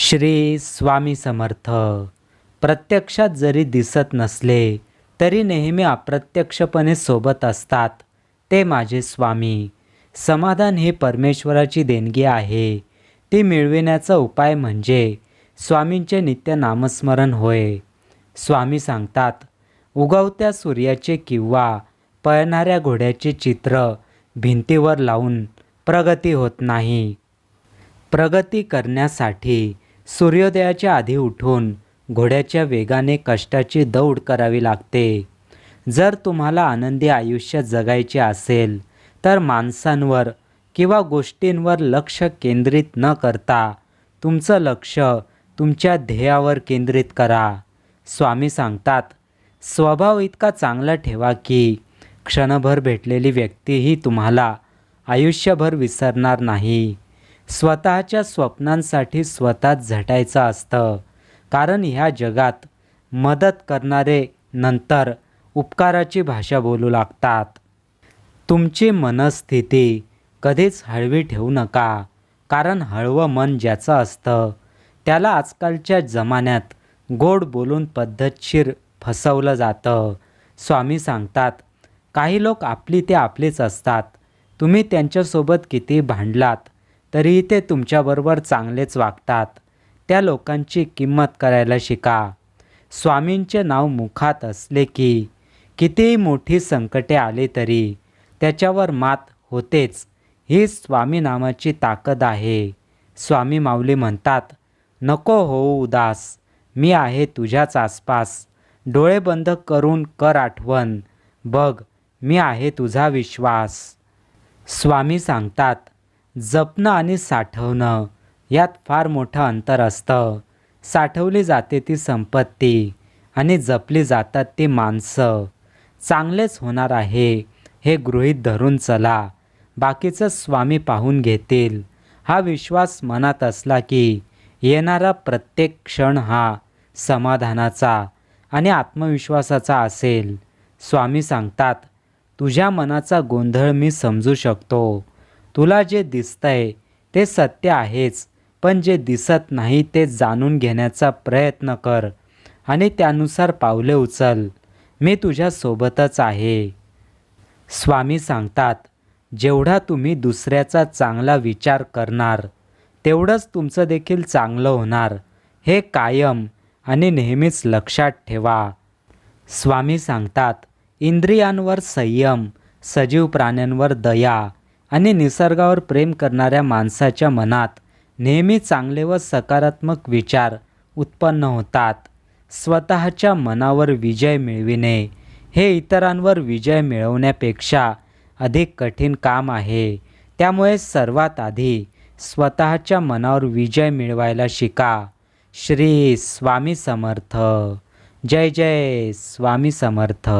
श्री स्वामी समर्थ. प्रत्यक्षात जरी दिसत नसले तरी नेहमी अप्रत्यक्षपणे सोबत असतात ते माझे स्वामी. समाधान हे परमेश्वराची देणगी आहे. ती मिळविण्याचा उपाय म्हणजे स्वामींचे नित्य नामस्मरण होय. स्वामी सांगतात उगवत्या सूर्याचे किंवा पळणाऱ्या घोड्याचे चित्र भिंतीवर लावून प्रगती होत नाही. प्रगती करण्यासाठी सूर्योदयाच्या आधी उठून घोड्याच्या वेगाने कष्टाची दौड करावी लागते. जर तुम्हाला आनंदी आयुष्य जगायचे असेल तर माणसांवर किंवा गोष्टींवर लक्ष केंद्रित न करता तुमचं लक्ष तुमच्या ध्येयावर केंद्रित करा. स्वामी सांगतात स्वभाव इतका चांगला ठेवा की क्षणभर भेटलेली व्यक्तीही तुम्हाला आयुष्यभर विसरणार नाही. स्वतःच्या स्वप्नांसाठी स्वतःच झटायचं असतं. कारण ह्या जगात मदत करणारे नंतर उपकाराची भाषा बोलू लागतात. तुमची मनस्थिती कधीच हळवी ठेवू नका. कारण हळवं मन ज्याचं असतं त्याला आजकालच्या जमान्यात गोड बोलून पद्धतशीर फसवलं जातं. स्वामी सांगतात काही लोक आपली ते आपलेच असतात. तुम्ही त्यांच्यासोबत किती भांडलात तरीही ते तुमच्याबरोबर चांगलेच वागतात. त्या लोकांची किंमत करायला शिका. स्वामींचे नाव मुखात असले की कितीही मोठी संकटे आली तरी त्याच्यावर मात होतेच. ही स्वामी नामाची ताकद आहे. स्वामी माऊली म्हणतात नको होऊ उदास. मी आहे तुझ्याच आसपास. डोळे बंद करून कर आठवण. बघ मी आहे तुझा विश्वास. स्वामी सांगतात जपणं आणि साठवणं यात फार मोठं अंतर असतं. साठवली जाते ती संपत्ती आणि जपली जातात ती माणसं. चांगलेच होणार आहे हे गृहीत धरून चला. बाकीचं स्वामी पाहून घेतील. हा विश्वास मनात असला की येणारा प्रत्येक क्षण हा समाधानाचा आणि आत्मविश्वासाचा असेल. स्वामी सांगतात तुझ्या मनाचा गोंधळ मी समजू शकतो. तुला जे दिसतंय ते सत्य आहेच पण जे दिसत नाही ते जाणून घेण्याचा प्रयत्न कर आणि त्यानुसार पावले उचल. मी तुझ्यासोबतच आहे. स्वामी सांगतात जेवढा तुम्ही दुसऱ्याचा चांगला विचार करणार तेवढंच तुमचं देखील चांगलं होणार. हे कायम आणि नेहमीच लक्षात ठेवा. स्वामी सांगतात इंद्रियांवर संयम सजीव प्राण्यांवर दया आणि निसर्गावर प्रेम करणाऱ्या माणसाच्या मनात नेहमी चांगले व सकारात्मक विचार उत्पन्न होतात. स्वतःच्या मनावर विजय मिळविणे हे इतरांवर विजय मिळवण्यापेक्षा अधिक कठीण काम आहे. त्यामुळे सर्वात आधी स्वतःच्या मनावर विजय मिळवायला शिका. श्री स्वामी समर्थ. जय जय स्वामी समर्थ.